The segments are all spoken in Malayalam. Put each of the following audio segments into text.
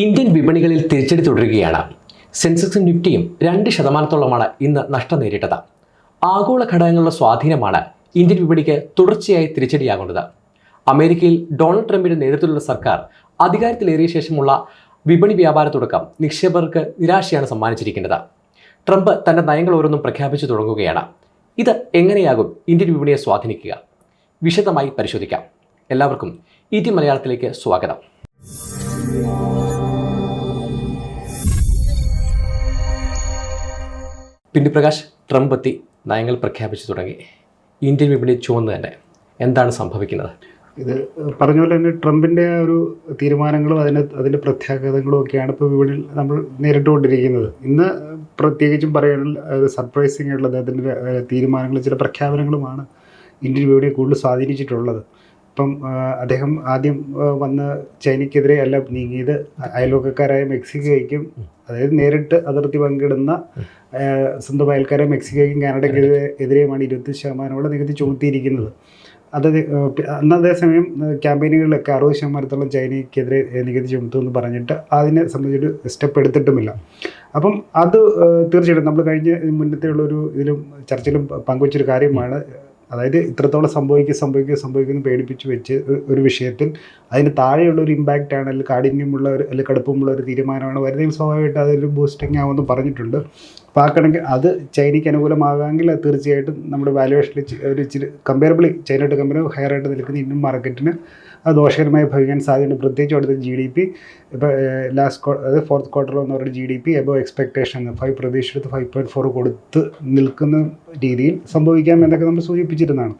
ഇന്ത്യൻ വിപണികളിൽ തിരിച്ചടി തുടരുകയാണ്. സെൻസെക്സും നിഫ്റ്റിയും രണ്ട് ശതമാനത്തോളമാണ് ഇന്ന് നഷ്ടം നേരിട്ടത്. ആഗോള ഘടകങ്ങളുടെ സ്വാധീനമാണ് ഇന്ത്യൻ വിപണിക്ക് തുടർച്ചയായി തിരിച്ചടിയാകുന്നത്. അമേരിക്കയിൽ ഡൊണാൾഡ് ട്രംപിന്റെ നേതൃത്വത്തിലുള്ള സർക്കാർ അധികാരത്തിലേറിയ ശേഷമുള്ള വിപണി വ്യാപാര തുടക്കം നിക്ഷേപകർക്ക് നിരാശയാണ് സമ്മാനിച്ചിരിക്കുന്നത്. ട്രംപ് തന്റെ നയങ്ങൾ ഓരോന്നും പ്രഖ്യാപിച്ചു തുടങ്ങുകയാണ്. ഇത് എങ്ങനെയാകും ഇന്ത്യൻ വിപണിയെ സ്വാധീനിക്കുക? വിശദമായി പരിശോധിക്കാം. എല്ലാവർക്കും ഇ മലയാളത്തിലേക്ക് സ്വാഗതം. പിന്നി പ്രകാശ് ട്രംപ് എത്തി നയങ്ങൾ പ്രഖ്യാപിച്ചു തുടങ്ങി. ഇന്ത്യൻ വിപണി ചുവന്ന് തന്നെ. എന്താണ് സംഭവിക്കുന്നത്? ഇത് പറഞ്ഞ പോലെ തന്നെ ട്രംപിന്റെ ഒരു തീരുമാനങ്ങളും അതിന് അതിന്റെ പ്രത്യാഘാതങ്ങളും ഒക്കെയാണ് ഇപ്പോൾ വിപണിയിൽ നമ്മൾ നേരിട്ടുകൊണ്ടിരിക്കുന്നത് ഇന്ന് പ്രത്യേകിച്ചും പറയാനുള്ള സർപ്രൈസിംഗ് ആയിട്ടുള്ള അദ്ദേഹത്തിന്റെ തീരുമാനങ്ങളും ചില പ്രഖ്യാപനങ്ങളുമാണ് ഇന്ത്യൻ വിപണിയെ കൂടുതൽ സ്വാധീനിച്ചിട്ടുള്ളത്. ഇപ്പം അദ്ദേഹം ആദ്യം വന്ന് ചൈനയ്ക്കെതിരെ അല്ല നീങ്ങിയത് അയൽവക്കക്കാരായ മെക്സിക്കോയ്ക്കും അതായത് നേരിട്ട് അതിർത്തി പങ്കിടുന്ന സ്വന്തം അയൽക്കാരെ മെക്സിക്കോയ്ക്കും കാനഡയ്ക്കെതിരെ എതിരെയുമാണ് ഇരുപത്തി ശതമാനമുള്ള നികുതി ചുമത്തിയിരിക്കുന്നത്. അത് അന്ന് അതേസമയം ക്യാമ്പയിനുകളിലൊക്കെ അറുപത് ശതമാനത്തോളം ചൈനയ്ക്കെതിരെ നികുതി ചുമത്തുമെന്ന് പറഞ്ഞിട്ട് അതിനെ സംബന്ധിച്ചൊരു സ്റ്റെപ്പ് എടുത്തിട്ടുമില്ല. അപ്പം അത് തീർച്ചയായിട്ടും നമ്മൾ കഴിഞ്ഞ മുന്നത്തെ ഉള്ളൊരു ഇതിലും ചർച്ചയിലും പങ്കുവച്ചൊരു കാര്യമാണ് അതായത് ഇത്രത്തോളം സംഭവിക്കുക സംഭവിക്കുക സംഭവിക്കുന്നു പേടിപ്പിച്ച് വെച്ച് ഒരു- വിഷയത്തിൽ അതിന് താഴെയുള്ള ഒരു ഇമ്പാക്റ്റ് ആണ് അല്ലെങ്കിൽ കാഠിന്യമുള്ള ഒരു അല്ലെങ്കിൽ കടുപ്പമുള്ള ഒരു തീരുമാനമാണ് വരുന്നതിൽ സ്വാഭാവികമായിട്ട് അതൊരു ബൂസ്റ്റിംഗ് ആവുമെന്ന് പറഞ്ഞിട്ടുണ്ട്. അപ്പോൾ ആ അത് ചൈനയ്ക്ക് അനുകൂലമാകാമെങ്കിൽ തീർച്ചയായിട്ടും നമ്മുടെ വാലുവേഷനിൽ ഒരു ഇച്ചിരി കമ്പയറബിളി ചൈനയുടെ കമ്പനി ഹയർ ആയിട്ട് നിൽക്കുന്ന ഇന്ത്യൻ മാർക്കറ്റിന് അത് ദോഷകരമായി ഭവിക്കാൻ സാധ്യതയുണ്ട്. പ്രത്യേകിച്ച് അവിടുത്തെ ജി ഡി പി ഇപ്പോൾ ലാസ്റ്റ് അതായത് ഫോർത്ത് ക്വാർട്ടറിൽ പറയുന്ന G D P above expectation five പ്രതീക്ഷിച്ചെടുത്ത് five point four കൊടുത്ത് നിൽക്കുന്ന രീതിയിൽ സംഭവിക്കാം എന്നൊക്കെ നമ്മൾ സൂചിപ്പിച്ചിരുന്നതാണ്.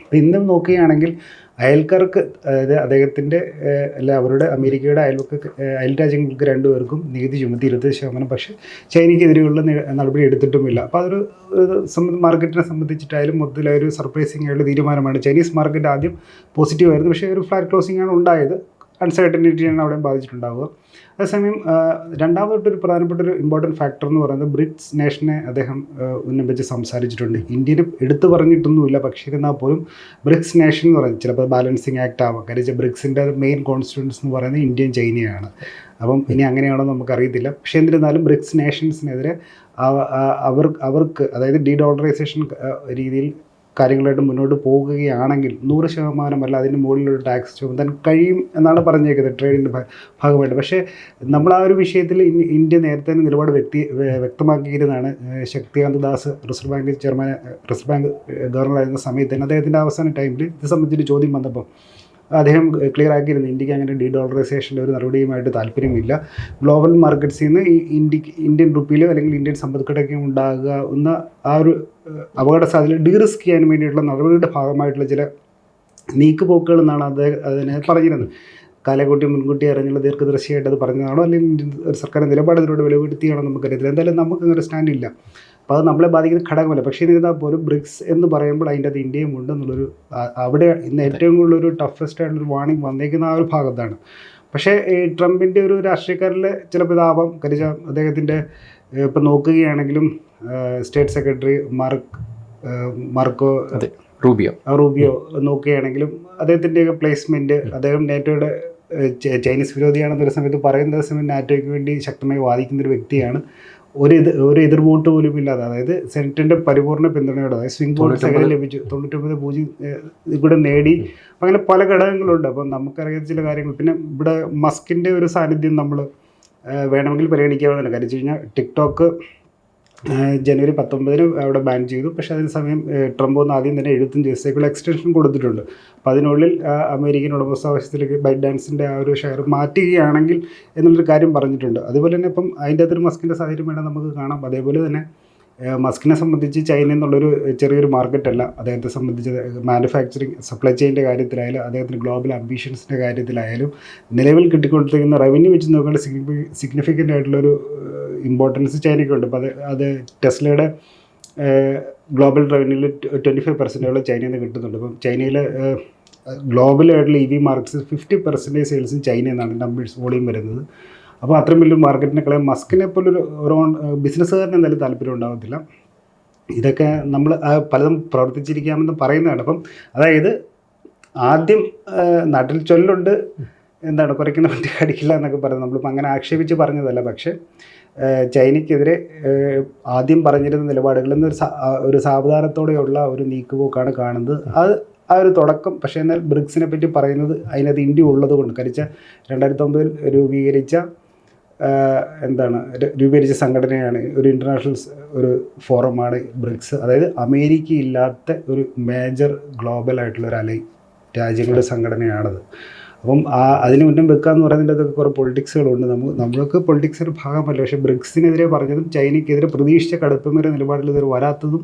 അപ്പോൾ ഇന്നും നോക്കുകയാണെങ്കിൽ അയൽക്കാർക്ക് അതായത് അദ്ദേഹത്തിന്റെ അല്ല അവരുടെ അമേരിക്കയുടെ അയൽവക്ക അയൽ രാജ്യങ്ങൾക്ക് രണ്ടുപേർക്കും നികുതി ചുമത്തി ഇരുപത് ശതമാനം. പക്ഷേ ചൈനയ്ക്കെതിരെയുള്ള നടപടി എടുത്തിട്ടുമില്ല. അപ്പോൾ അതൊരു മാർക്കറ്റിനെ സംബന്ധിച്ചിട്ടായാലും മൊത്തത്തിൽ ഒരു സർപ്രൈസിംഗ് ആയിട്ടുള്ള തീരുമാനമാണ്. ചൈനീസ് മാർക്കറ്റ് ആദ്യം പോസിറ്റീവ് ആയിരുന്നു പക്ഷേ ഒരു ഫ്ലാറ്റ് ക്ലോസിംഗ് ആണ് ഉണ്ടായത്. അൺസർട്ടനിറ്റിയാണ് അവിടെ ബാധിച്ചിട്ടുണ്ടാവുക. അതേസമയം ഒരു പ്രധാനപ്പെട്ട ഒരു ഇമ്പോർട്ടന്റ് ഫാക്ടർ എന്ന് പറയുന്നത് ബ്രിക്സ് നേഷനെ അദ്ദേഹം ഉന്നപിച്ച് സംസാരിച്ചിട്ടുണ്ട്. ഇന്ത്യയിൽ എടുത്തു പറഞ്ഞിട്ടൊന്നുമില്ല പക്ഷേ എന്നാൽ പോലും ബ്രിക്സ് നേഷൻ എന്ന് പറയുന്നത് ചിലപ്പോൾ ബാലൻസിങ് ആക്ട് ആവാം. കാര്യം ബ്രിക്സിന്റെ മെയിൻ കോൺസ്റ്റിറ്റ്യൂൻസ് എന്ന് പറയുന്നത് ഇന്ത്യയും ചൈനയാണ് അപ്പം ഇനി അങ്ങനെയാണോ നമുക്കറിയത്തില്ല. പക്ഷേ എന്നിരുന്നാലും ബ്രിക്സ് നേഷൻസിനെതിരെ അവർ അവർക്ക് അതായത് ഡീ ഡോളറൈസേഷൻ രീതിയിൽ കാര്യങ്ങളായിട്ട് മുന്നോട്ട് പോകുകയാണെങ്കിൽ നൂറ് ശതമാനം അല്ല അതിന്റെ മുകളിലൊരു ടാക്സ് ചുമത്താൻ കഴിയും എന്നാണ് പറഞ്ഞേക്കുന്നത് ട്രേഡിന്റെ ഭാഗമായിട്ട്. പക്ഷേ നമ്മൾ ആ ഒരു വിഷയത്തിൽ ഇന്ത്യ നേരത്തെ തന്നെ നിലപാട് വ്യക്തി വ്യക്തമാക്കിയിരുന്നതാണ്. Shaktikanta Das reserve bank chairman reserve bank ഗവർണറായിരുന്ന സമയത്ത് തന്നെ അദ്ദേഹത്തിന്റെ അവസാന ടൈമിൽ ഇത് സംബന്ധിച്ചൊരു ചോദ്യം വന്നപ്പോൾ അദ്ദേഹം ക്ലിയർ ആക്കിയിരുന്നു. ഇന്ത്യയ്ക്ക് അങ്ങനെ ഡി ഡോളറൈസേഷന്റെ ഒരു നടപടിയുമായിട്ട് താല്പര്യമില്ല. ഗ്ലോബൽ മാർക്കറ്റ്സിൽ നിന്ന് ഈ ഇന്ത്യയ്ക്ക് ഇന്ത്യൻ റുപ്പിയിലോ അല്ലെങ്കിൽ ഇന്ത്യൻ സമ്പദ്ഘടനയ്ക്കും ഉണ്ടാകുന്ന ആ ഒരു അപകട സാധ്യത ഡീറിസ്ക് ചെയ്യാൻ വേണ്ടിയിട്ടുള്ള നടപടിയുടെ ഭാഗമായിട്ടുള്ള ചില നീക്കുപോക്കുകൾ എന്നാണ് അദ്ദേഹം അതിനെ പറഞ്ഞിരുന്നത്. കാലക്കൂട്ടി മുൻകൂട്ടി അറിഞ്ഞുള്ള ദീർഘദർശിയായിട്ട് അത് പറഞ്ഞതാണോ? അല്ലെങ്കിൽ സർക്കാർ നിലപാട് അതിലൂടെ വെളിപ്പെടുത്തിയാണോ നമുക്കറിയത്തില്ല. എന്തായാലും നമുക്ക് അങ്ങനെ സ്റ്റാൻഡ് ഇല്ല. അപ്പോൾ അത് നമ്മളെ ബാധിക്കുന്ന ഘടകമല്ല. പക്ഷേ എന്നിരുന്നാൽ പോലും ബ്രിക്സ് എന്ന് പറയുമ്പോൾ അതിന്റെ അത് ഇന്ത്യയും ഉണ്ട് എന്നുള്ളൊരു ആ- അവിടെ ഇന്ന് ഏറ്റവും കൂടുതൽ ഒരു ടഫസ്റ്റ് ആയിട്ടുള്ളൊരു വാണിംഗ് വന്നേക്കുന്ന ആ ഒരു ഭാഗത്താണ്. പക്ഷേ ഈ ട്രംപിന്റെ ഒരു രാഷ്ട്രീയക്കാരിൽ ചിലപ്പോൾ ഇതാവാം കരിച്ച അദ്ദേഹത്തിന്റെ ഇപ്പം നോക്കുകയാണെങ്കിലും state secretary Mark Marco Rubio. Rubio നോക്കുകയാണെങ്കിലും അദ്ദേഹത്തിന്റെയൊക്കെ പ്ലേസ്മെന്റ് അദ്ദേഹം നാറ്റോയുടെ ചൈനീസ് വിരോധിയാണെന്നൊരു സമയത്ത് പറയുന്ന സമയം നാറ്റോയ്ക്ക് വേണ്ടി ശക്തമായി വാദിക്കുന്ന ഒരു വ്യക്തിയാണ്. ഒരു ഒരു എതിർ വോട്ട് പോലും ഇല്ലാതെ അതായത് സെനറ്റിന്റെ പരിപൂർണ പിന്തുണയോടെ അതായത് സ്വിംഗ് വോട്ട് സെക്കൻഡ് ലഭിച്ചു. തൊണ്ണൂറ്റൊമ്പത് പൂജ്യം ഇവിടെ നേടി. അങ്ങനെ പല ഘടകങ്ങളുണ്ട്. അപ്പം നമുക്കറിയാത്ത ചില കാര്യങ്ങൾ. പിന്നെ ഇവിടെ മസ്കിന്റെ ഒരു സാന്നിധ്യം നമ്മൾ വേണമെങ്കിൽ പരിഗണിക്കാവുന്നതാണ് കാര്യം വെച്ച് കഴിഞ്ഞാൽ ടിക്ടോക്ക് ജനുവരി പത്തൊമ്പതിന് അവിടെ ബാൻ ചെയ്തു. പക്ഷെ അതിന് സമയം ട്രംപ് ഒന്ന് ആദ്യം തന്നെ എഴുപത്തഞ്ച് ദിവസത്തേക്കുള്ള എക്സ്റ്റൻഷൻ കൊടുത്തിട്ടുണ്ട്. അപ്പോൾ അതിനുള്ളിൽ അമേരിക്കൻ ഉടമസ്ഥാവശ്യത്തിലേക്ക് ബൈറ്റ് ഡാൻസിന്റെ ആ ഒരു ഷെയർ മാറ്റുകയാണെങ്കിൽ എന്നുള്ളൊരു കാര്യം പറഞ്ഞിട്ടുണ്ട്. അതുപോലെ തന്നെ ഇപ്പം അതിന്റെ അകത്തൊരു മസ്കിന്റെ സാഹചര്യം വേണം നമുക്ക് കാണാം. അതേപോലെ തന്നെ മസ്കിനെ സംബന്ധിച്ച് ചൈന എന്നുള്ളൊരു ചെറിയൊരു മാർക്കറ്റല്ല അദ്ദേഹത്തെ സംബന്ധിച്ച് മാനുഫാക്ചറിങ് സപ്ലൈ ചെയിന്റെ കാര്യത്തിലായാലും അദ്ദേഹത്തിന് ഗ്ലോബൽ അംബീഷൻസിന്റെ കാര്യത്തിലായാലും നിലവിൽ കിട്ടിക്കൊണ്ടിരിക്കുന്ന റവന്യൂ വെച്ച് സിഗ്നിഫി സിഗ്നിഫിക്കന്റ് ആയിട്ടുള്ളൊരു ഇമ്പോർട്ടൻസ് ചൈനയ്ക്കുണ്ട്. അപ്പോൾ അത് അത് ടെസ്ലയുടെ ഗ്ലോബൽ റവന്യൂവിൽ ട്വന്റി ഫൈവ് പെർസെന്റോളം ചൈനയിൽ നിന്ന് കിട്ടുന്നുണ്ട്. അപ്പം ചൈനയിൽ ഗ്ലോബലായിട്ടുള്ള E V markets fifty percentage സെയിൽസും ചൈനയിൽ നിന്നാണ് നമ്പേഴ്സ് വോളിയം വരുന്നത്. അപ്പോൾ അത്രയും വലിയൊരു മാർക്കറ്റിനെ കളയാൻ മസ്കിനെ പോലൊരു ഒരു ബിസിനസ്സുകാരന് എന്തായാലും താല്പര്യം ഉണ്ടാകത്തില്ല ഇതൊക്കെ നമ്മൾ പലതും പ്രവർത്തിച്ചിരിക്കാമെന്ന് പറയുന്നതാണ്. അപ്പം അതായത് ആദ്യം നാട്ടിൽ ചൊല്ലുണ്ട്. എന്താണ് കുറയ്ക്കുന്ന വണ്ടി കടിക്കില്ല എന്നൊക്കെ പറയുന്നത് നമ്മളിപ്പോൾ അങ്ങനെ ആക്ഷേപിച്ച് പറഞ്ഞതല്ല. പക്ഷേ ചൈനയ്ക്കെതിരെ ആദ്യം പറഞ്ഞിരുന്ന നിലപാടുകളിൽ നിന്ന് ഒരു ഒരു സാവധാനത്തോടെയുള്ള ഒരു നീക്കുപോക്കാണ് കാണുന്നത്. അത് ആ ഒരു തുടക്കം പക്ഷേ എന്നാൽ ബ്രിക്സിനെ പറ്റി പറയുന്നത് അതിനകത്ത് ഇന്ത്യ ഉള്ളത് കൊണ്ട് കരിച്ച രണ്ടായിരത്തി ഒമ്പതിൽ രൂപീകരിച്ച എന്താണ് രൂപീകരിച്ച സംഘടനയാണ് ഒരു ഇന്റർനാഷണൽ ഒരു ഫോറമാണ് ബ്രിക്സ്. അതായത് അമേരിക്ക ഇല്ലാത്ത ഒരു മേജർ ഗ്ലോബൽ ആയിട്ടുള്ള ഒരു അലൈ രാജ്യങ്ങളുടെ സംഘടനയാണത്. അപ്പം ആ അതിന് മുന്നും വെക്കുക എന്ന് പറയുന്നതിന്റെ അതൊക്കെ കുറേ പൊളിറ്റിക്സുകളുണ്ട്. നമ്മൾ നമ്മൾക്ക് പൊളിറ്റിക്സിന്റെ ഭാഗമല്ല. പക്ഷേ ബ്രിക്സിനെതിരെ പറഞ്ഞതും ചൈനയ്ക്കെതിരെ പ്രതീക്ഷിച്ച കടുപ്പമേറിയ നിലപാടിൽ ഇതുവരെ വരാത്തതും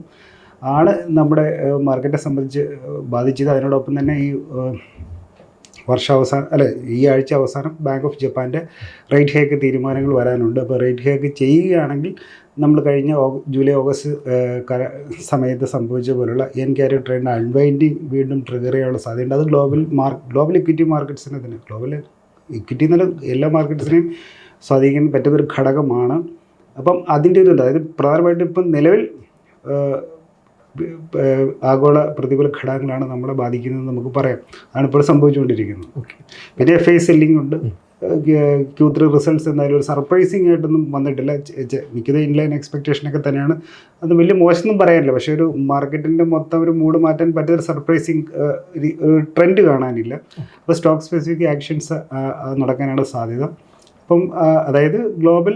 ആണ് നമ്മുടെ മാർക്കറ്റെ സംബന്ധിച്ച് ബാധിച്ചത്. അതിനോടൊപ്പം തന്നെ ഈ വർഷാവസാനം അല്ലെ ഈ ആഴ്ച അവസാനം ബാങ്ക് ഓഫ് ജപ്പാന്റെ റേറ്റ് ഹേക്ക് തീരുമാനങ്ങൾ വരാനുണ്ട്. അപ്പോൾ റേറ്റ് ഹേക്ക് ചെയ്യുകയാണെങ്കിൽ നമ്മൾ കഴിഞ്ഞ ജൂലൈ ഓഗസ്റ്റ് സമയത്ത് സംഭവിച്ച പോലുള്ള എൻ ക്യാരി ട്രെൻഡ് അൺവൈൻഡിങ് വീണ്ടും ട്രിഗർ ചെയ്യാനുള്ള സാധ്യതയുണ്ട്. അത് ഗ്ലോബൽ മാർക്ക് ഗ്ലോബൽ ഇക്വിറ്റി മാർക്കറ്റ്സിനെ തന്നെ ഗ്ലോബൽ ഇക്വിറ്റി എന്നുള്ള എല്ലാ മാർക്കറ്റ്സിനെയും സ്വാധീനിക്കാൻ പറ്റുന്നൊരു ഘടകമാണ്. അപ്പം അതിന്റെ ഒരു അതായത് പ്രധാനമായിട്ടും ഇപ്പം നിലവിൽ ആഗോള പ്രതികൂല ഘടകങ്ങളാണ് നമ്മളെ ബാധിക്കുന്നത് നമുക്ക് പറയാം. അതാണ് ഇപ്പോൾ സംഭവിച്ചുകൊണ്ടിരിക്കുന്നത് പിന്നെ എഫ് ഐ സെല്ലിംഗ് ഉണ്ട്. ക്യൂ ത്രീ റിസൾട്ട്സ് എന്തായാലും ഒരു സർപ്രൈസിങ് ആയിട്ടൊന്നും വന്നിട്ടില്ല. മിക്കത് ഇൻലൈൻ എക്സ്പെക്റ്റേഷനൊക്കെ തന്നെയാണ്. അത് വലിയ മോശമൊന്നും പറയാനില്ല. പക്ഷേ ഒരു മാർക്കറ്റിന്റെ മൊത്തം ഒരു മൂഡ് മാറ്റാൻ പറ്റിയ ഒരു സർപ്രൈസിങ് ഒരു ട്രെൻഡ് കാണാനില്ല. അപ്പോൾ സ്റ്റോക്ക് സ്പെസിഫിക് ആക്ഷൻസ് നടക്കാനാണ് സാധ്യത. അപ്പം അതായത് ഗ്ലോബൽ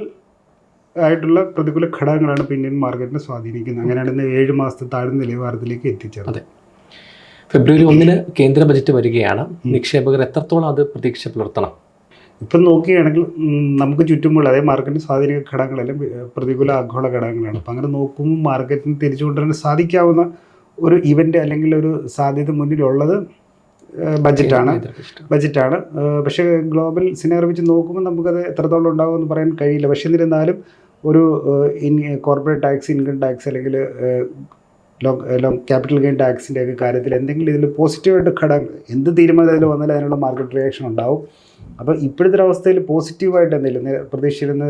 ആയിട്ടുള്ള പ്രതികൂല ഘടകങ്ങളാണ് ഇപ്പോൾ ഇന്ത്യൻ മാർക്കറ്റിനെ സ്വാധീനിക്കുന്നത്. അങ്ങനെയാണ് ഇന്ന് ഏഴ് മാസത്തെ താഴ്ന്ന നിലവാരത്തിലേക്ക് എത്തിച്ചത്. അതെ. ഫെബ്രുവരി ഒന്നിന് കേന്ദ്ര ബജറ്റ് വരികയാണ്. നിക്ഷേപകർ എത്രത്തോളം അത് പ്രതീക്ഷ പുലർത്തണം? ഇപ്പം നോക്കുകയാണെങ്കിൽ നമുക്ക് ചുറ്റുമുള്ള അതായത് മാർക്കറ്റിന് സ്വാധീനിക ഘടകങ്ങളെല്ലാം പ്രതികൂല ആഗോള ഘടകങ്ങളാണ്. അപ്പം അങ്ങനെ നോക്കുമ്പോൾ മാർക്കറ്റിന് തിരിച്ചു കൊണ്ടുവരാൻ സാധിക്കാവുന്ന ഒരു ഇവന്റ് അല്ലെങ്കിൽ ഒരു സാധ്യത മുന്നിലുള്ളത് ബജറ്റാണ്. ബജറ്റാണ്. പക്ഷേ ഗ്ലോബൽ സിനാറി വെച്ച് നോക്കുമ്പോൾ നമുക്കത് എത്രത്തോളം ഉണ്ടാകുമെന്ന് പറയാൻ കഴിയില്ല. പക്ഷേ എന്നിരുന്നാലും ഒരു in corporate tax income tax അല്ലെങ്കിൽ ലോങ് ലോങ് ക്യാപിറ്റൽ ഗെയിൻ ടാക്സിന്റെ ഒക്കെ കാര്യത്തിൽ എന്തെങ്കിലും ഇതിൽ പോസിറ്റീവായിട്ട് ഘടകം എന്ത് തീരുമാനം വന്നാലും അതിനുള്ള മാർക്കറ്റ് റിയാക്ഷൻ ഉണ്ടാവും. അപ്പോൾ ഇപ്പോഴത്തെ അവസ്ഥയിൽ പോസിറ്റീവായിട്ട് എന്തെങ്കിലും പ്രതീക്ഷിച്ചിരുന്ന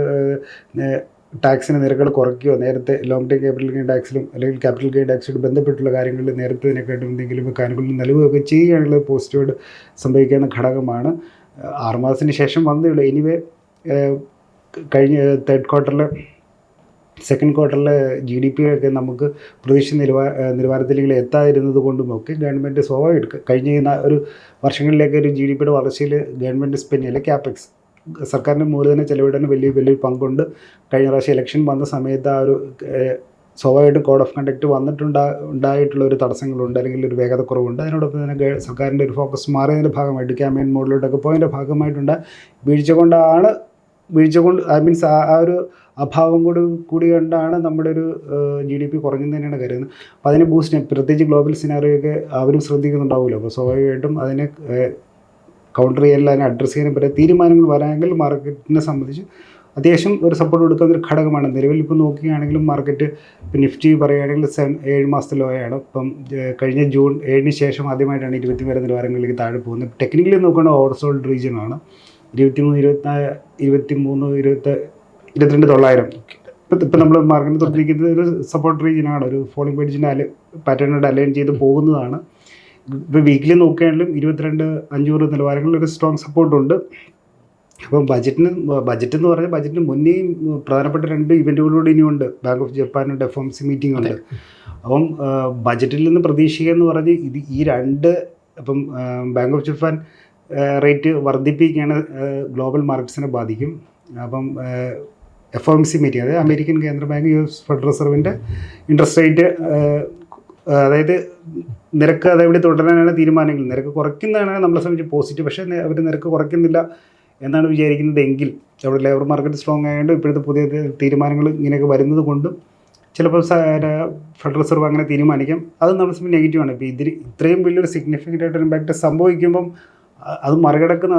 ടാക്സിന് നിരക്കുകൾ കുറയ്ക്കുകയോ നേരത്തെ ലോങ് ടൈം ക്യാപിറ്റൽ ഗെയിൻ ടാക്സിലും അല്ലെങ്കിൽ ക്യാപിറ്റൽ ഗെയിൻ ടാക്സിലും ബന്ധപ്പെട്ടുള്ള കാര്യങ്ങളിൽ നേരത്തെ ഇതിനെക്കാട്ടും എന്തെങ്കിലും കാര്യങ്ങളിൽ നൽകുകയൊക്കെ ചെയ്യുകയാണെങ്കിൽ പോസിറ്റീവായിട്ട് സംഭവിക്കുന്ന ഘടകമാണ്. ആറുമാസത്തിന് ശേഷം വന്നേ ഉള്ളൂ. എനിവേ കഴിഞ്ഞ തേർഡ് ക്വാർട്ടറിൽ സെക്കൻഡ് ക്വാർട്ടറിൽ ജി ഡി പി ഒക്കെ നമുക്ക് പ്രതീക്ഷ നിലവാര നിലവാരത്തിലേക്ക് എത്താതിരുന്നത് കൊണ്ടും ഒക്കെ ഗവൺമെന്റ് സ്വാഭാവികം കഴിഞ്ഞ ഒരു വർഷങ്ങളിലേക്ക് ഒരു ജി ഡി പിയുടെ വളർച്ചയിൽ ഗവൺമെന്റ് സ്പെൻഡ് അല്ലെങ്കിൽ ക്യാപെക്സ് സർക്കാരിന്റെ മൂലധന ചെലവിടാൻ വലിയ വലിയൊരു പങ്കുണ്ട്. കഴിഞ്ഞ പ്രാവശ്യം ഇലക്ഷൻ വന്ന സമയത്ത് ആ ഒരു സ്വാഭാവികമായിട്ടും കോഡ് ഓഫ് കണ്ടക്ട് വന്നിട്ടുണ്ടാ ഉണ്ടായിട്ടുള്ള ഒരു തടസ്സങ്ങളുണ്ട്. അല്ലെങ്കിൽ ഒരു വേഗത കുറവുണ്ട്. അതിനോടൊപ്പം തന്നെ സർക്കാരിന്റെ ഒരു ഫോക്കസ് മാറിയതിന്റെ ഭാഗമായിട്ട് ക്യാമ്പയിൻ മോഡിലോട്ടൊക്കെ പോയതിന്റെ ഭാഗമായിട്ടുണ്ട്. വീഴ്ച കൊണ്ടാണ് വീഴ്ച കൊണ്ട് ഐ മീൻസ് ആ ഒരു അഭാവം കൂടി കൂടി കൊണ്ടാണ് നമ്മുടെ ഒരു ജി ഡി പി കുറഞ്ഞു തന്നെയാണ് കരുതുന്നത്. അപ്പോൾ അതിനെ ബൂസ്റ്റ് പ്രത്യേകിച്ച് ഗ്ലോബൽ സിനാറിയൊക്കെ അവരും ശ്രദ്ധിക്കുന്നുണ്ടാവുമല്ലോ. അപ്പോൾ സ്വാഭാവികമായിട്ടും അതിനെ കൗണ്ടർ ചെയ്യാൻ അതിനെ അഡ്രസ്സ് ചെയ്യാനും പറ്റിയ തീരുമാനങ്ങൾ വരാമെങ്കിൽ മാർക്കറ്റിനെ സംബന്ധിച്ച് അത്യാവശ്യം ഒരു സപ്പോർട്ട് കൊടുക്കുന്ന ഒരു ഘടകമാണ്. നിലവിൽ ഇപ്പോൾ നോക്കുകയാണെങ്കിലും മാർക്കറ്റ് ഇപ്പോൾ നിഫ്റ്റി പറയുകയാണെങ്കിൽ സെവൻ ഏഴ് മാസത്തെ ലോയാണ് ഇപ്പം കഴിഞ്ഞ ജൂൺ ഏഴിന് ശേഷം ആദ്യമായിട്ടാണ് ഇരുപത്തി വരെ നിലവാരങ്ങളിലേക്ക് താഴെ പോകുന്നത്. ടെക്നിക്കലി നോക്കുകയാണെങ്കിൽ ഓവർസോൾഡ് റീജിയനാണ് ഇരുപത്തിമൂന്ന് ഇരുപത്തിനാല് ഇരുപത്തി മൂന്ന് ഇരുപത്തി ഇരുപത്തിരണ്ട് തൊള്ളായിരം. ഇപ്പം ഇപ്പം നമ്മൾ മാർക്കറ്റിൽ തുറന്നിരിക്കുന്നത് ഒരു സപ്പോർട്ട് റീജിയനാണ് ഒരു ഫോളിംഗ് പേജിന്റെ അല പാറ്റേണോട് അലൈൻ ചെയ്ത് പോകുന്നതാണ്. ഇപ്പോൾ വീക്കിലി നോക്കുകയാണെങ്കിലും ഇരുപത്തിരണ്ട് അഞ്ഞൂറ് നിലവാരങ്ങളിൽ ഒരു സ്ട്രോങ് സപ്പോർട്ടുണ്ട് അപ്പം ബജറ്റിന് ബജറ്റ് എന്ന് പറഞ്ഞാൽ ബജറ്റിന് മുന്നേ പ്രധാനപ്പെട്ട രണ്ട് ഇവന്റുകളോട് ഇനിയുണ്ട്. ബാങ്ക് ഓഫ് ജപ്പാനുണ്ട് എഫ് എം സി മീറ്റിംഗ് ഉണ്ട്. അപ്പം ബജറ്റിൽ നിന്ന് പ്രതീക്ഷിക്കുക എന്ന് പറഞ്ഞ് ഇത് ഈ രണ്ട് ഇപ്പം ബാങ്ക് ഓഫ് ജപ്പാൻ റേറ്റ് വർദ്ധിപ്പിക്കുകയാണ് ഗ്ലോബൽ മാർക്കറ്റ്സിനെ ബാധിക്കും. അപ്പം എഫ് എം സി മീറ്റിംഗ് അതായത് അമേരിക്കൻ കേന്ദ്ര ബാങ്ക് യു എസ് ഫെഡറൽ റിസർവിന്റെ ഇൻട്രസ്റ്റ് റേറ്റ് അതായത് നിരക്ക് അതെവിടെ തുടരാനാണ് തീരുമാനങ്ങൾ. നിരക്ക് കുറയ്ക്കുന്നതാണ് നമ്മളെ സംബന്ധിച്ച് പോസിറ്റീവ് പക്ഷേ അവർ നിരക്ക് കുറയ്ക്കുന്നില്ല എന്നാണ് വിചാരിക്കുന്നത് എങ്കിൽ അവിടെ ലേബർ മാർക്കറ്റ് സ്ട്രോങ് ആയതുകൊണ്ട് ഇപ്പോഴത്തെ പുതിയ തീരുമാനങ്ങൾ ഇങ്ങനെയൊക്കെ വരുന്നത് കൊണ്ടും ചിലപ്പോൾ ഫെഡറൽ റിസർവ് അങ്ങനെ തീരുമാനിക്കാം. അത് നമ്മളെ സംബന്ധിച്ച് നെഗറ്റീവാണ് ഇപ്പോൾ ഇതിൽ ഇത്രയും വലിയൊരു സിഗ്നിഫിക്കന്റ് ആയിട്ടൊരു ഇമ്പാക്റ്റ് സംഭവിക്കുമ്പം അത് മറികടക്കുന്ന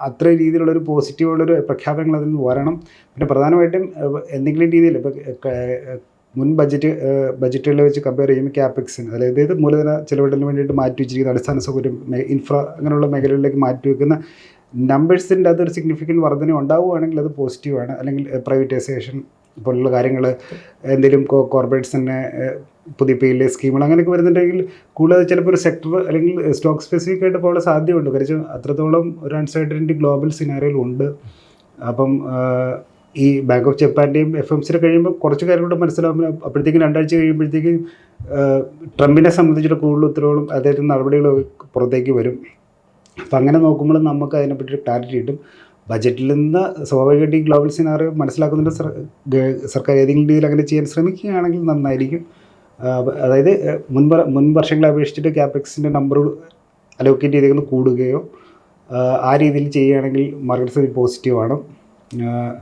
അത്ര രീതിയിലുള്ളൊരു പോസിറ്റീവുള്ളൊരു പ്രഖ്യാപനങ്ങൾ അതിൽ നിന്ന് വരണം. പിന്നെ പ്രധാനമായിട്ടും എന്തെങ്കിലും രീതിയിൽ ഇപ്പോൾ മുൻ ബജറ്റ് ബജറ്റുകളിൽ വെച്ച് കമ്പയർ ചെയ്യുമ്പോൾ ക്യാപെക്സിന് അതായത് മൂലധന ചിലവിടലിന് വേണ്ടിയിട്ട് മാറ്റി വെച്ചിരിക്കുന്ന അടിസ്ഥാന സൗകര്യം ഇൻഫ്ര അങ്ങനെയുള്ള മേഖലകളിലേക്ക് മാറ്റി വെക്കുന്ന നമ്പേഴ്സിന്റെ അതൊരു സിഗ്നിഫിക്കന്റ് വർധന ഉണ്ടാവുകയാണെങ്കിൽ അത് പോസിറ്റീവാണ് അല്ലെങ്കിൽ പ്രൈവറ്റൈസേഷൻ പോലുള്ള കാര്യങ്ങൾ എന്തെങ്കിലും കോർപ്പറേറ്റ്സ് തന്നെ പുതിയ പി എൽ സ്കീമുകൾ അങ്ങനെയൊക്കെ വരുന്നുണ്ടെങ്കിൽ കൂടുതൽ ചിലപ്പോൾ ഒരു സെക്ടർ അല്ലെങ്കിൽ സ്റ്റോക്ക് സ്പെസിഫിക് ആയിട്ട് പോകാൻ സാധ്യതയുണ്ട്. കാര്യം അത്രത്തോളം ഒരു അൺസർട്ടനിറ്റി ഗ്ലോബൽ സിനാരിയോയിൽ ഉണ്ട്. അപ്പം ഈ ബാങ്ക് ഓഫ് ജപ്പാന്റെയും എഫ് എം സിയുടെ കഴിയുമ്പോൾ കുറച്ച് കാര്യങ്ങളോട് മനസ്സിലാവും അപ്പോഴത്തേക്കും രണ്ടാഴ്ച കഴിയുമ്പോഴത്തേക്കും ട്രംപിനെ സംബന്ധിച്ചിട്ട് കൂടുതൽ ഉത്തരവുകളും അദ്ദേഹത്തിന്റെ നടപടികളും പുറത്തേക്ക് വരും. അപ്പം അങ്ങനെ നോക്കുമ്പോൾ നമുക്ക് അതിനെപ്പറ്റി ക്ലാരിറ്റി കിട്ടും. ബജറ്റിൽ നിന്ന് സ്വാഭാവികമായിട്ട് ഈ ഗ്ലോബൽ സിനാറിയോ മനസ്സിലാക്കുന്നുണ്ട് സർ സർക്കാർ ഏതെങ്കിലും രീതിയിൽ അങ്ങനെ ചെയ്യാൻ ശ്രമിക്കുകയാണെങ്കിൽ നന്നായിരിക്കും. അതായത് മുൻ മുൻ വർഷങ്ങളെ അപേക്ഷിച്ചിട്ട് ക്യാപെക്സിന്റെ നമ്പർ അലോക്കേറ്റ് ചെയ്തേക്കുന്നത് കൂടുകയോ ആ, രീതിയിൽ ചെയ്യുകയാണെങ്കിൽ മാർക്കറ്റ്സ് പോസിറ്റീവാണ്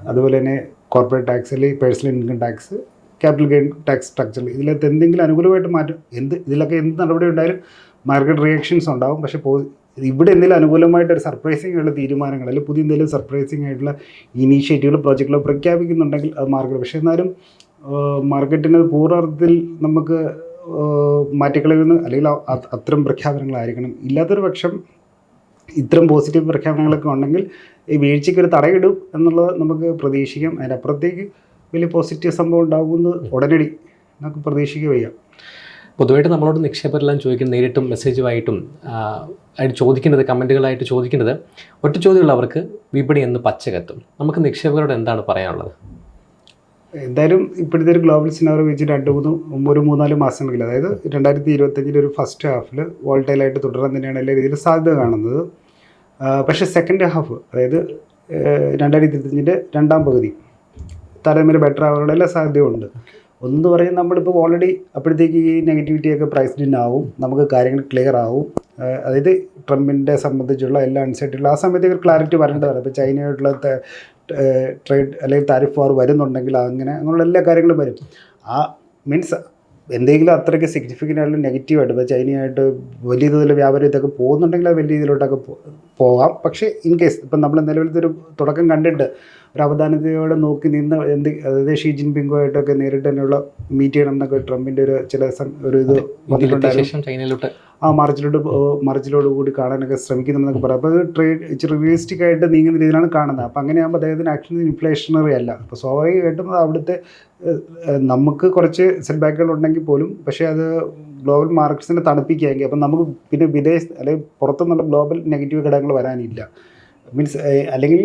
അതുപോലെ തന്നെ കോർപ്പറേറ്റ് ടാക്സ് അല്ലെങ്കിൽ personal income tax capital gain tax structure ഇതിലകത്ത് എന്തെങ്കിലും അനുകൂലമായിട്ട് മാറ്റം എന്ത് ഇതിലൊക്കെ എന്ത് നടപടി ഉണ്ടായാലും മാർക്കറ്റ് റിയാക്ഷൻസ് ഉണ്ടാവും. പക്ഷേ ഇവിടെ എന്തെങ്കിലും അനുകൂലമായിട്ട് ഒരു സർപ്രൈസിംഗ് ആയിട്ടുള്ള തീരുമാനങ്ങൾ അല്ലെങ്കിൽ പുതിയ എന്തെങ്കിലും സർപ്രൈസിംഗ് ആയിട്ടുള്ള ഇനീഷ്യേറ്റീവുകൾ പ്രോജക്റ്റുകൾ പ്രഖ്യാപിക്കുന്നുണ്ടെങ്കിൽ അത് മാർക്കറ്റ് പക്ഷേ എന്നാലും മാർക്കറ്റിന് പൂർണത്തിൽ നമുക്ക് മാറ്റിക്കളയുന്ന അല്ലെങ്കിൽ അത്തരം പ്രഖ്യാപനങ്ങളായിരിക്കണം. ഇല്ലാത്തൊരു പക്ഷം ഇത്തരം പോസിറ്റീവ് പ്രഖ്യാപനങ്ങളൊക്കെ ഉണ്ടെങ്കിൽ ഈ വീഴ്ചയ്ക്ക് ഒരു തടയിടും എന്നുള്ളത് നമുക്ക് പ്രതീക്ഷിക്കാം. അതിനപ്പുറത്തേക്ക് വലിയ പോസിറ്റീവ് സംഭവം ഉണ്ടാകുമെന്ന് ഉടനടി നമുക്ക് പ്രതീക്ഷിക്കുക വയ്യ പൊതുവായിട്ട് നമ്മളോട് നിക്ഷേപരെല്ലാം ചോദിക്കുന്ന നേരിട്ടും മെസ്സേജുമായിട്ടും ആയിട്ട് ചോദിക്കുന്നത് കമന്റുകളായിട്ട് ചോദിക്കുന്നത് ഒറ്റ ചോദ്യമുള്ള അവർക്ക് വിപണി എന്ന് പച്ചകത്തും. നമുക്ക് നിക്ഷേപകരോട് എന്താണ് പറയാനുള്ളത്? എന്തായാലും ഇപ്പോഴത്തെ ഒരു ഗ്ലോബൽ സിനാറി വെച്ച് രണ്ട് മൂന്ന് ഒരു മൂന്നാൽ മാസമെങ്കിലും അതായത് രണ്ടായിരത്തി ഇരുപത്തഞ്ചിന്റെ ഒരു ഫസ്റ്റ് ഹാഫിൽ വോൾട്ടൈലായിട്ട് തുടരാൻ തന്നെയാണ് എല്ലാ രീതിയിലും സാധ്യത കാണുന്നത്. പക്ഷേ സെക്കൻഡ് ഹാഫ് അതായത് രണ്ടായിരത്തി ഇരുപത്തഞ്ചിന്റെ രണ്ടാം പകുതി താരതമ്യം ബെറ്റർ ആവാനുള്ള എല്ലാ സാധ്യതയുണ്ട് ഒന്ന് പറയും നമ്മളിപ്പോൾ ഓൾറെഡി അപ്പോഴത്തേക്ക് ഈ നെഗറ്റിവിറ്റിയൊക്കെ പ്രൈസ്ഡ് ആവും. നമുക്ക് കാര്യങ്ങൾ ക്ലിയർ ആവും. അതായത് ട്രംപിന്റെ സംബന്ധിച്ചുള്ള എല്ലാ അൺസൈറ്റുള്ള ആ സമയത്തേക്ക് ക്ലാരിറ്റി വരേണ്ടതാണ് ഇപ്പോൾ ചൈനയായിട്ടുള്ള ട്രേഡ് അല്ലെങ്കിൽ താരിഫ് വാർ വരുന്നുണ്ടെങ്കിൽ അങ്ങനെ അങ്ങനെയുള്ള എല്ലാ കാര്യങ്ങളും വരും. ആ മീൻസ് എന്തെങ്കിലും അത്രയ്ക്ക് സിഗ്നിഫിക്കന്റ് ആയിട്ടുള്ള നെഗറ്റീവായിട്ട് ഇപ്പോൾ ചൈനയായിട്ട് വലിയ തോതിൽ വ്യാപാരം ഇതൊക്കെ പോകുന്നുണ്ടെങ്കിൽ അത് വലിയ രീതിയിലോട്ടൊക്കെ പോകാം. പക്ഷേ ഇൻ കേസ് ഇപ്പം നമ്മൾ നിലവിലത്തെ ഒരു തുടക്കം കണ്ടിട്ട് ഒരു അവധാനതയോടെ നോക്കി നിന്ന് എന്ത് അതായത് ഷീ ജിൻ ജിൻപിങ്ങുമായിട്ടൊക്കെ നേരിട്ട് തന്നെയുള്ള മീറ്റ് ചെയ്യണം എന്നൊക്കെ ട്രംപിന്റെ ഒരു ചില ഒരു ഇത് വന്നിട്ടുണ്ടായിരുന്നു. ചൈനയിലോട്ട് ആ മറിച്ചിലോട്ട് മറിച്ചിലോട് കൂടി കാണാനൊക്കെ ശ്രമിക്കുന്നുണ്ടെന്നൊക്കെ പറയാം. അപ്പോൾ ട്രേഡ് ഇച്ചിരി റിയലിസ്റ്റിക് ആയിട്ട് നീങ്ങുന്ന രീതിയിലാണ് കാണുന്നത്. അപ്പോൾ അങ്ങനെയാകുമ്പോൾ അദ്ദേഹത്തിന് ആക്ച്വലി ഇൻഫ്ലേഷണറി അല്ല. അപ്പോൾ സ്വാഭാവികമായിട്ടും അത് അവിടുത്തെ നമുക്ക് കുറച്ച് സെറ്റ് ബാക്കുകൾ ഉണ്ടെങ്കിൽ പോലും പക്ഷേ അത് ഗ്ലോബൽ മാർക്കറ്റ്സിനെ തണുപ്പിക്കുകയെങ്കിൽ അപ്പം നമുക്ക് പിന്നെ വിദേശ അല്ലെങ്കിൽ പുറത്തുനിന്നുള്ള ഗ്ലോബൽ നെഗറ്റീവ് ഘടകങ്ങൾ വരാനില്ല. മീൻസ് അല്ലെങ്കിൽ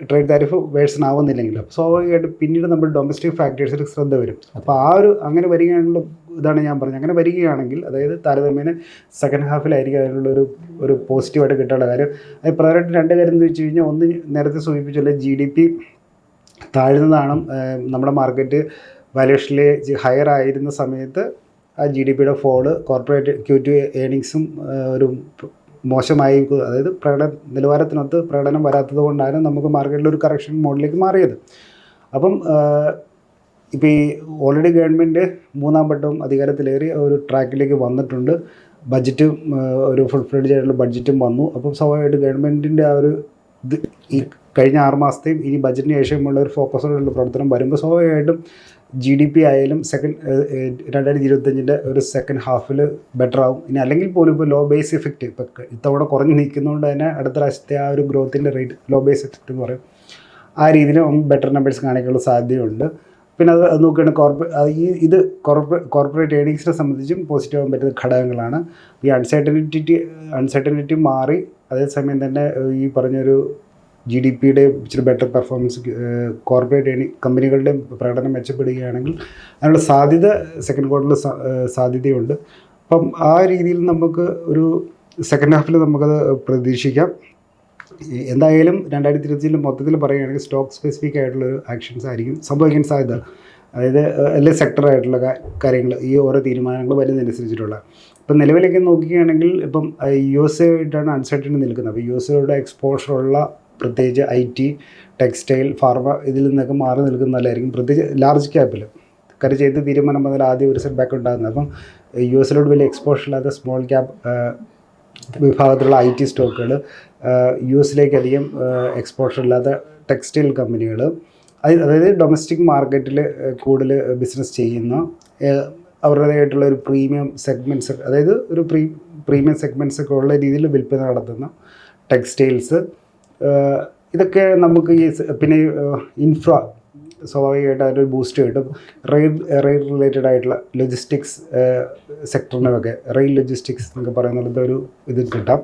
ട്രേഡ് താരിഫ് വേഴ്സൺ ആവുന്നില്ലെങ്കിലും അപ്പോൾ സ്വാഭാവികമായിട്ട് പിന്നീട് നമ്മൾ ഡൊമസ്റ്റിക് ഫാക്ടേഴ്സിൽ ശ്രദ്ധ വരും. അപ്പോൾ ആ ഒരു അങ്ങനെ വരികയാണല്ലോ ഇതാണ് ഞാൻ പറഞ്ഞത്. അങ്ങനെ വരികയാണെങ്കിൽ അതായത് താരതമ്യേന സെക്കൻഡ് ഹാഫിലായിരിക്കും അതിനുള്ള ഒരു ഒരു പോസിറ്റീവായിട്ട് കിട്ടാനുള്ള കാര്യം. അത് പ്രധാനമായിട്ട് രണ്ട് കാര്യം എന്ന് വെച്ച് കഴിഞ്ഞാൽ ഒന്ന് നേരത്തെ സൂചിപ്പിച്ചല്ലേ ജി ഡി പി താഴ്ന്നതാണ് നമ്മുടെ മാർക്കറ്റ് വാല്യൂഷനിൽ ഹയർ ആയിരുന്ന സമയത്ത് ആ ജി ഡി പിയുടെ ഫോൾ കോർപ്പറേറ്റ് ക്യൂ ടു ഏണിങ്സും ഒരു മോശമായി അതായത് പ്രകടന നിലവാരത്തിനൊത്ത് പ്രകടനം വരാത്തത് കൊണ്ടാണ് നമുക്ക് മാർക്കറ്റിൽ ഒരു കറക്ഷൻ മോഡിലേക്ക് മാറിയത്. അപ്പം ഇപ്പോൾ ഈ ഓൾറെഡി ഗവൺമെന്റ് മൂന്നാം വട്ടം അധികാരത്തിലേറി ഒരു ട്രാക്കിലേക്ക് വന്നിട്ടുണ്ട്. ബഡ്ജറ്റും ഒരു ഫുൾ ഫ്ലെഡ്ജ് ആയിട്ടുള്ള ബഡ്ജറ്റും വന്നു. അപ്പം സ്വാഭാവികമായിട്ട് ഗവൺമെന്റിന്റെ ആ ഒരു ഇത് ഈ കഴിഞ്ഞ ആറ് മാസത്തെയും ഇനി ബഡ്ജറ്റിന് ശേഷമുള്ള ഒരു ഫോക്കസോടുള്ള പ്രവർത്തനം വരുമ്പോൾ സ്വാഭാവികമായിട്ടും ജി ഡി പി ആയാലും സെക്കൻഡ് രണ്ടായിരത്തി ഇരുപത്തഞ്ചിന്റെ ഒരു സെക്കൻഡ് ഹാഫിൽ ബെറ്റർ ആവും. ഇനി അല്ലെങ്കിൽ പോലും ഇപ്പോൾ ലോ ബേസ് ഇഫക്റ്റ് ഇപ്പോൾ ഇത്തവണ കുറഞ്ഞ് നിൽക്കുന്നതുകൊണ്ട് തന്നെ അടുത്ത പ്രാവശ്യത്തെ ആ ഒരു ഗ്രോത്തിന്റെ റേറ്റ് ലോ ബേസ് ഇഫക്റ്റ് എന്ന് പറയും. ആ രീതിയിൽ ബെറ്റർ നമ്പേഴ്സ് കാണിക്കാനുള്ള സാധ്യതയുണ്ട്. പിന്നെ അത് അത് നോക്കുകയാണെങ്കിൽ കോർപ്പറേ ഈ ഇത് കോർപ്പറേറ്റ് കോർപ്പറേറ്റ് ഏണിങ്സിനെ സംബന്ധിച്ചും പോസിറ്റീവ് ആകാൻ പറ്റുന്ന ഘടകങ്ങളാണ്. ഈ അൺസർട്ടനിറ്റി അൺസർട്ടനിറ്റി മാറി അതേസമയം തന്നെ ഈ പറഞ്ഞൊരു ജി ഡി പിയുടെ ഇച്ചിരി ബെറ്റർ പെർഫോമൻസ് കോർപ്പറേറ്റ് കമ്പനികളുടെ പ്രകടനം മെച്ചപ്പെടുകയാണെങ്കിൽ അതിനുള്ള സാധ്യത സെക്കൻഡ് ക്വാർട്ടറിൽ സാധ്യതയുണ്ട്. അപ്പം ആ രീതിയിൽ നമുക്ക് ഒരു സെക്കൻഡ് ഹാഫിൽ നമുക്കത് പ്രതീക്ഷിക്കാം. എന്തായാലും രണ്ടായിരത്തി ഇരുപത്തിയിൽ മൊത്തത്തിൽ പറയുകയാണെങ്കിൽ സ്റ്റോക്ക് സ്പെസിഫിക് ആയിട്ടുള്ള ഒരു ആക്ഷൻസ് ആയിരിക്കും സംഭവിക്കാൻ സാധ്യത. അതായത് എല്ലാ സെക്ടർ ആയിട്ടുള്ള കാര്യങ്ങൾ ഈ ഓരോ തീരുമാനങ്ങൾ വരുന്നതനുസരിച്ചിട്ടുള്ള ഇപ്പം നിലവിലേക്ക് നോക്കുകയാണെങ്കിൽ ഇപ്പം യു എസ് എ ആയിട്ടാണ് അൺസർട്ടനിറ്റി നിൽക്കുന്നത്. അപ്പോൾ യു എസ് എയുടെ എക്സ്പോഷറുള്ള പ്രത്യേകിച്ച് ഐ ടി ടെക്സ്റ്റൈൽ ഫാർമ ഇതിൽ നിന്നൊക്കെ മാറി നിൽക്കുന്നതല്ലായിരിക്കും. പ്രത്യേകിച്ച് ലാർജ് ക്യാപ്പിൽ കാര്യം ചെയ്ത് തീരുമാനം മുതൽ ആദ്യം ഒരു സെറ്റ് ബാക്ക് ഉണ്ടാകുന്നത് അപ്പം യു എസിലോട് വലിയ എക്സ്പോഷർ ഇല്ലാത്ത സ്മോൾ ക്യാപ്പ് വിഭാഗത്തിലുള്ള ഐ ടി സ്റ്റോക്കുകൾ യു എസിലേക്ക് അധികം എക്സ്പോഷർ ഇല്ലാത്ത ടെക്സ്റ്റൈൽ കമ്പനികൾ അതായത് ഡൊമസ്റ്റിക് മാർക്കറ്റിൽ കൂടുതൽ ബിസിനസ് ചെയ്യുന്ന അവരുടേതായിട്ടുള്ള ഒരു പ്രീമിയം സെഗ്മെന്റ്സ് അതായത് ഒരു പ്രീ പ്രീമിയം സെഗ്മെന്റ്സ് ഒക്കെ ഉള്ള രീതിയിൽ വിൽപ്പന നടത്തുന്ന ടെക്സ്റ്റൈൽസ് ഇതൊക്കെ നമുക്ക് ഈ പിന്നെ ഇൻഫ്ര സ്വാഭാവികമായിട്ട് അതിനൊരു ബൂസ്റ്റ് കിട്ടും. റെയിൽ റെയിൽ റിലേറ്റഡ് ആയിട്ടുള്ള ലോജിസ്റ്റിക്സ് സെക്ടറിനൊക്കെ റെയിൽ ലോജിസ്റ്റിക്സ് എന്നൊക്കെ പറയുന്നത് ഒരു ഇത് കിട്ടാം.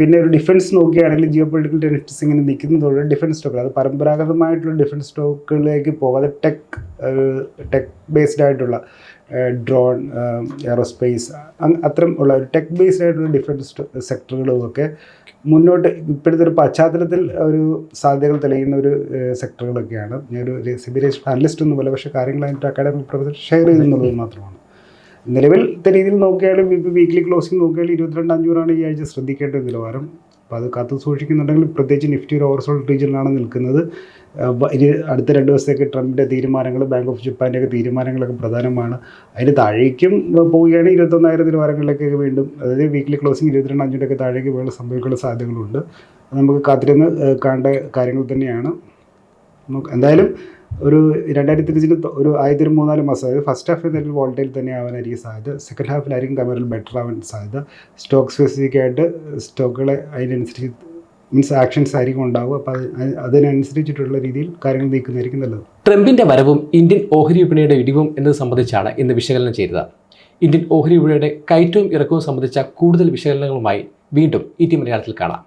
പിന്നെ ഒരു ഡിഫൻസ് നോക്കുകയാണെങ്കിൽ ജിയോ പൊളിറ്റിക്കൽ ടെൻഷൻസ് ഇങ്ങനെ നിൽക്കുന്നതോടെ ഡിഫൻസ് സ്റ്റോക്കുകൾ അത് പരമ്പരാഗതമായിട്ടുള്ള ഡിഫൻസ് സ്റ്റോക്കുകളിലേക്ക് പോകാതെ ടെക് ടെക് ബേസ്ഡ് ആയിട്ടുള്ള ഡ്രോൺ എയറോസ്പേസ് അത്തരം ഉള്ള ഒരു ടെക് ബേസ്ഡ് ആയിട്ടുള്ള ഡിഫൻസ് സെക്ടറുകളുമൊക്കെ മുന്നോട്ട് ഇപ്പോഴത്തെ ഒരു പശ്ചാത്തലത്തിൽ ഒരു സാധ്യതകൾ തെളിയുന്ന ഒരു സെക്ടറുകളൊക്കെയാണ് ഞാനൊരു സിബിരേഷ് അനലിസ്റ്റ് ഒന്നും പോലെ പക്ഷേ കാര്യങ്ങൾ അതിന്റെ അക്കാഡമിക് പ്രൊഫസർ ഷെയർ ചെയ്യുന്നുള്ളത് മാത്രമാണ്. നിലവിലത്തെ രീതിയിൽ നോക്കുകയാണെങ്കിൽ ഇപ്പോൾ വീക്ക്ലി ക്ലോസിംഗ് നോക്കുകയാണെങ്കിൽ ഇരുപത്തിരണ്ട് അഞ്ഞൂറാണ് ഈ ആഴ്ച ശ്രദ്ധിക്കേണ്ട നിലവാരം. അപ്പോൾ അത് കാത്തു സൂക്ഷിക്കുന്നുണ്ടെങ്കിൽ പ്രത്യേകിച്ച് നിഫ്റ്റി ഒരു ഓവർസോൾ റീജിയനിലാണ് നിൽക്കുന്നത്. ഇനി അടുത്ത രണ്ട് ദിവസത്തേക്ക് ട്രംപിന്റെ തീരുമാനങ്ങൾ ബാങ്ക് ഓഫ് ജപ്പാന്റെ ഒക്കെ തീരുമാനങ്ങളൊക്കെ പ്രധാനമാണ്. അതിന് താഴേക്കും പോവുകയാണെങ്കിൽ ഇരുപത്തൊന്നായിരം നിലവാരങ്ങളിലേക്കൊക്കെ വീണ്ടും. അതായത് വീക്ക്ലി ക്ലോസിംഗ് ഇരുപത്തിരണ്ട് അഞ്ഞൂറ്റൊക്കെ താഴേക്ക് പോകാൻ സംഭവിക്കാനുള്ള സാധ്യതകളുണ്ട്. നമുക്ക് കാത്തിരുന്ന് കാണേണ്ട കാര്യങ്ങൾ തന്നെയാണ്. എന്തായാലും ഒരു രണ്ടായിരത്തി ഇരുപതിൽ ഒരു ആയിരത്തി ഒരു മൂന്നാൽ മാസം അതായത് ഫസ്റ്റ് ഹാഫ് എന്തായാലും വോൾട്ടേൽ തന്നെ ആവാനായിരിക്കും സാധ്യത. സെക്കൻഡ് ഹാഫിലായിരിക്കും കമറിൽ ബെറ്റർ ആവാൻ സാധ്യത. സ്റ്റോക്ക് സ്പെസിഫിക്കായിട്ട് സ്റ്റോക്കുകളെ അതിനനുസരിച്ച് മീൻസ് ആക്ഷൻസ് ആയിരിക്കും ഉണ്ടാവുക. അപ്പോൾ അത് അതിനനുസരിച്ചിട്ടുള്ള രീതിയിൽ കാര്യങ്ങൾ നീക്കുന്നതായിരിക്കും നല്ലത്. ട്രംപിന്റെ വരവും ഇന്ത്യൻ ഓഹരി വിപണിയുടെ ഇടിവും എന്നത് സംബന്ധിച്ചാണ് ഇന്ന് വിശകലനം ചെയ്തത്. ഇന്ത്യൻ ഓഹരി വിപണിയുടെ കയറ്റവും ഇറക്കവും സംബന്ധിച്ച കൂടുതൽ വിശകലനങ്ങളുമായി വീണ്ടും ഇ ടി മലയാളത്തിൽ കാണാം.